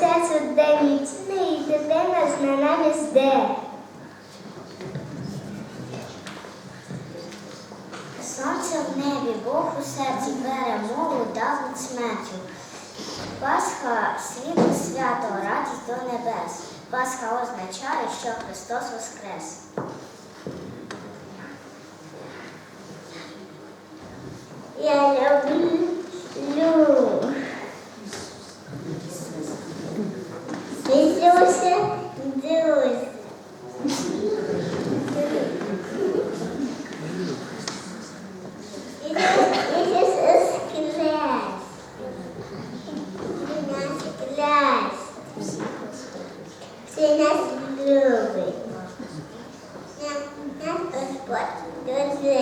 Отець один вічний, і дитина з нами жде. Сонце в небі, Бог у серці перемогу дав над смертю. Пасха світло свято, радість до небес. Пасха означає, що Христос воскрес. Ісусе, друзі. Ісус воскрес. Нас воскрес. Всі нас любить. Нас нас Господь дуже.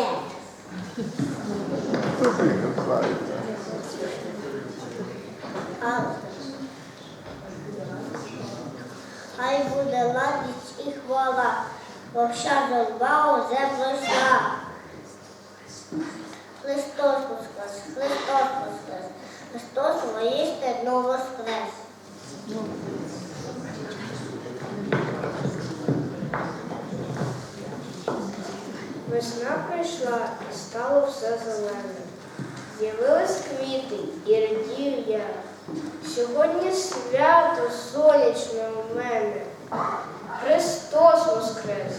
Бо вся уже пройшла. Христос воскрес, Христос воскрес, Христос воістину воскрес. Весна прийшла і стало все зелене. З'явились квіти і радію я. Сьогодні свято сонячне у мене. Христос воскрес